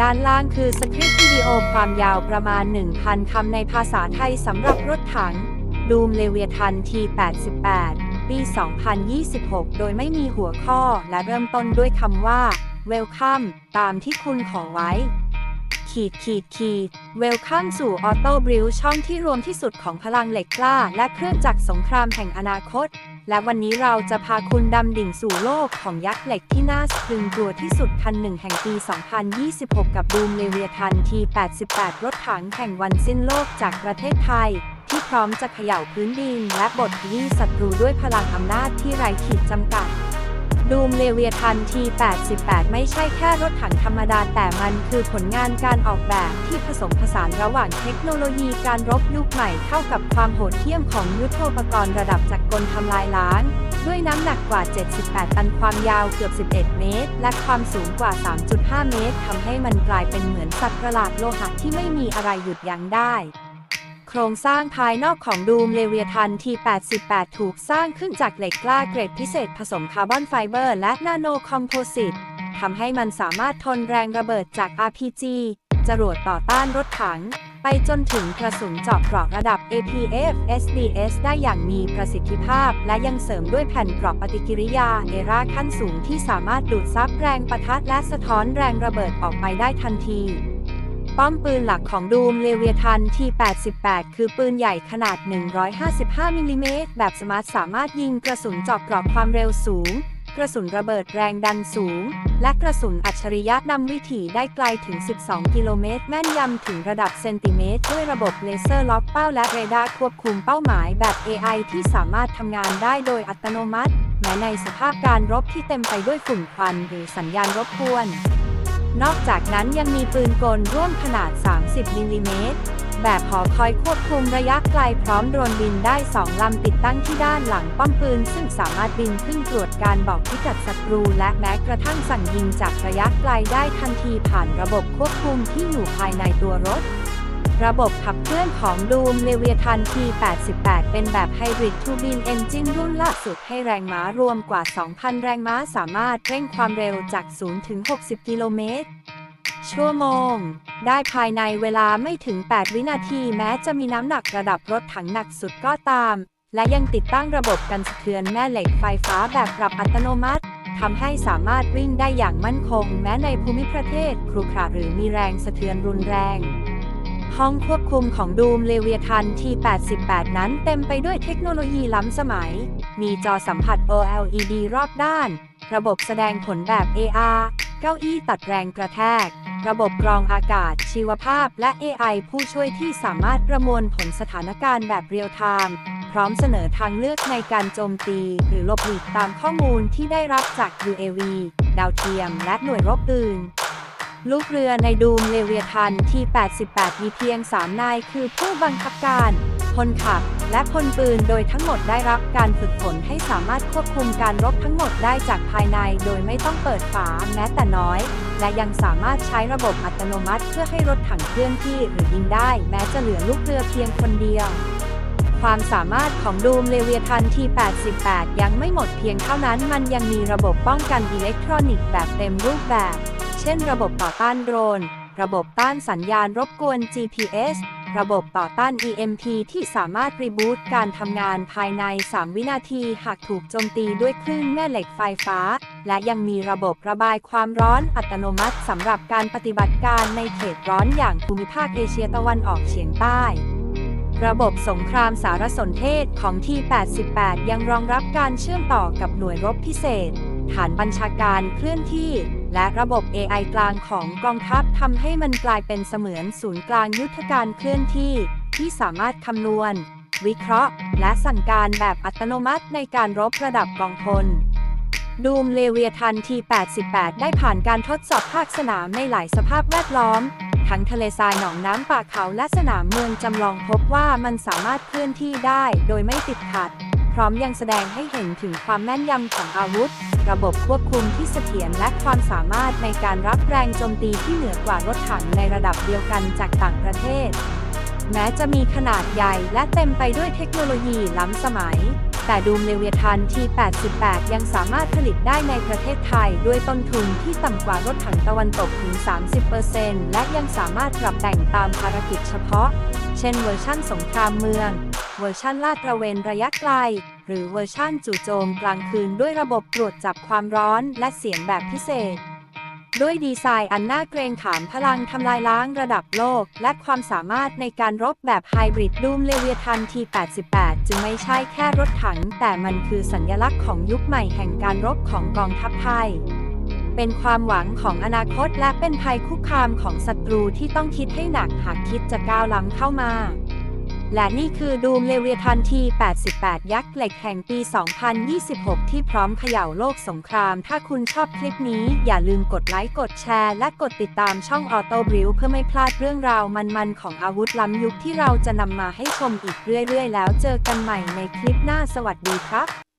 ด้านล่างคือสคริปต์วิดีโอความยาวประมาณ 1,000 คำในภาษาไทยสำหรับรถถังดูมเลเวียทันที88 ปี 2026 โดยไม่มีหัวข้อและเริ่มต้นด้วยคำว่า Welcome ตามที่คุณขอไว้ ขีดขีดขีด Welcome สู่ออโต้บริวช่องที่รวมที่สุดของพลังเหล็กกล้า และเครื่องจักรสงครามแห่งอนาคต และวันนี้เราจะพาคุณดำดิ่งสู่โลกของยักษ์เหล็กที่น่าสะพรึงกลัวที่สุดคันหนึ่งแห่งปี 2026 กับดูมเลเวียทันที 88 รถถังแห่งวันสิ้นโลกจากประเทศไทย ที่พร้อมจะเขย่าพื้นดิน และบทขยี้ศัตรูด้วยพลังอำนาจที่ไร้ขีดจำกัด ดูมเลเวียทันที 88 ไม่ใช่แค่รถถังธรรมดาแต่มันคือผลงานการออกแบบที่ผสมผสานระหว่างเทคโนโลยีการรบยุคใหม่เข้ากับความโหดเหี้ยมของยุทโธปกรณ์ระดับจักรกลทำลายล้างด้วยน้ำหนักกว่า 78 ตันความยาวเกือบ 11 เมตร และความสูงกว่า 3.5 เมตรทำให้มันกลายเป็นเหมือนสัตว์ประหลาดโลหะที่ไม่มีอะไรหยุดยั้งได้ โครงสร้างภายนอกของดูมเลเวียทันที88ถูกสร้างขึ้นจากเหล็กกล้าเกรดพิเศษผสมคาร์บอนไฟเบอร์ และนาโนคอมโพสิตทำให้มันสามารถทนแรงระเบิดจาก RPG จรวดต่อต้านรถถัง ไปจนถึงกระสุนเจาะเกราะระดับ APF SDS ได้อย่างมีประสิทธิภาพ และยังเสริมด้วยแผ่นเกราะปฏิกิริยาเอราขั้นสูงที่สามารถดูดซับแรงประทัดและสะท้อนแรงระเบิดออกไปได้ทันที ป้อมปืนหลักของดูมเลเวียทันที88 คือปืนใหญ่ขนาด 155 มิลลิเมตรแบบสมาร์ทสามารถยิงกระสุนเจาะกรอบความเร็วสูง กระสุนระเบิดแรงดันสูง และกระสุนอัจฉริยะนำวิถีได้ไกลถึง 12 กิโลเมตร แม่นยำถึงระดับเซนติเมตร ด้วยระบบเลเซอร์ล็อกเป้าและเรดาร์ควบคุมเป้าหมายแบบ AI ที่สามารถทำงานได้โดยอัตโนมัติ แม้ในสภาพการรบที่เต็มไปด้วยฝุ่นควันหรือสัญญาณรบกวน นอกจากนั้นยังมีปืนกลร่วมขนาด 30มิลลิเมตร แบบหอคอยควบคุมระยะไกลพร้อมโดรนบินได้ 2 ลำติดตั้งที่ด้านหลังป้อมปืน ซึ่งสามารถบินขึ้นตรวจการบอกพิกัดศัตรู และแม้กระทั่งสั่งยิงจากระยะไกลได้ทันทีผ่านระบบควบคุมที่อยู่ภายในตัวรถ ระบบขับเคลื่อนของดูมเลเวียทันที88 เป็นแบบไฮบริดทูบินเอนจินรุ่นล่าสุดให้แรงม้ารวมกว่า 2,000 แรงม้าสามารถเร่งความเร็วจาก 0 ถึง 60 กิโลเมตร ชั่วโมง ได้ภายในเวลาไม่ถึง 8 วินาทีแม้จะมีน้ำหนักระดับรถถังหนักสุดก็ตาม และยังติดตั้งระบบกันสะเทือนแม่เหล็กไฟฟ้าแบบปรับอัตโนมัติทำให้สามารถวิ่งได้อย่างมั่นคง แม้ในภูมิประเทศครุขระหรือมีแรงสะเทือนรุนแรง ห้องควบคุมของดูมเลเวียทันที่ 88 นั้นเต็มไปด้วยเทคโนโลยีล้ำสมัย มีจอสัมผัส OLED รอบด้าน ระบบแสดงผลแบบ AR เก้าอี้ตัดแรงกระแทก ระบบกรองอากาศ ชีวภาพ และ AI ผู้ช่วยที่สามารถประมวลผลสถานการณ์แบบเรียลไทม์ พร้อมเสนอทางเลือกในการโจมตี หรือหลบหลีกตามข้อมูลที่ได้รับจาก UAV ดาวเทียม และหน่วยรบอื่น ลูกเรือในดูมเลเวียทันที่ 88 มีเพียง 3 นาย คือผู้บังคับการพลขับ และพลปืนโดยทั้งหมดได้รับการฝึกฝนให้สามารถควบคุมการรบทั้งหมดได้จากภายในโดยไม่ต้องเปิดฝาแม้แต่น้อย และยังสามารถใช้ระบบอัตโนมัติเพื่อให้รถถังเคลื่อนที่หรือยิงได้ แม้จะเหลือลูกเรือเพียงคนเดียวความสามารถของดูมเลเวียทันที่ 88 ยังไม่หมดเพียงเท่านั้น มันยังมีระบบป้องกันอิเล็กทรอนิกส์แบบเต็มรูปแบบ เช่นระบบต่อต้านโดรน ระบบต้านสัญญาณรบกวน GPS ระบบต่อต้าน EMP ที่สามารถรีบูตการทำงานภายใน 3 วินาทีหากถูกโจมตีด้วยคลื่นแม่เหล็กไฟฟ้า และยังมีระบบระบายความร้อนอัตโนมัติสำหรับการปฏิบัติการในเขตร้อนอย่างภูมิภาคเอเชียตะวันออกเฉียงใต้ ระบบสงครามสารสนเทศของที่ 88 ยังรองรับการเชื่อมต่อกับหน่วยรบพิเศษ ฐานบัญชาการเคลื่อนที่ และระบบ AI กลางของกองทัพทำให้มันกลายเป็นเสมือนศูนย์กลางยุทธการเคลื่อนที่ ที่สามารถคำนวณ วิเคราะห์ และสั่งการแบบอัตโนมัติในการรบระดับกองพลดูมเลเวียทันที 88 ได้ผ่านการทดสอบภาคสนามในหลายสภาพแวดล้อม ทั้งทะเลทรายหนองน้ำป่าเขาและสนามเมืองจำลองพบว่ามันสามารถเคลื่อนที่ได้โดยไม่ติดขัด พร้อมยังแสดงให้เห็นถึงความแม่นยำของอาวุธ ระบบควบคุมที่เสถียรและความสามารถในการรับแรงโจมตีที่เหนือกว่ารถถังในระดับเดียวกันจากต่างประเทศ แม้จะมีขนาดใหญ่และเต็มไปด้วยเทคโนโลยีล้ำสมัย แต่ดูมเลเวียทัน T88 ยังสามารถผลิตได้ในประเทศไทย ด้วยต้นทุนที่ต่ำกว่ารถถังตะวันตกถึง 30%และยังสามารถปรับแต่งตามภารกิจเฉพาะ เช่นเวอร์ชั่นสงครามเมือง เวอร์ชั่นลาดตระเวนระยะไกล หรือเวอร์ชั่นจู่โจมกลางคืนด้วยระบบตรวจจับความร้อนและเสียงแบบพิเศษ ด้วยดีไซน์อันน่าเกรงขามพลังทำลายล้างระดับโลก และความสามารถในการรบแบบไฮบริดดูมเลเวียทัน T88 จึงไม่ใช่แค่รถถัง แต่มันคือสัญลักษณ์ของยุคใหม่แห่งการรบของกองทัพไทยเป็นความหวังของอนาคตและเป็นภัยคุกคามของศัตรูที่ต้องคิดให้หนักหากคิดจะก้าวล้ำเข้ามา และนี่คือดูมเลเวียทันที88 ยักษ์เหล็กแห่งปี 2026 ที่พร้อมเขย่าโลกสงคราม ถ้าคุณชอบคลิปนี้อย่าลืมกดไลค์ กดแชร์ และกดติดตามช่องออโต้บริวเพื่อไม่พลาดเรื่องราวมันๆ ของอาวุธล้ำยุคที่เราจะนำมาให้ชมอีกเรื่อยๆ แล้วเจอกันใหม่ในคลิปหน้าสวัสดีครับ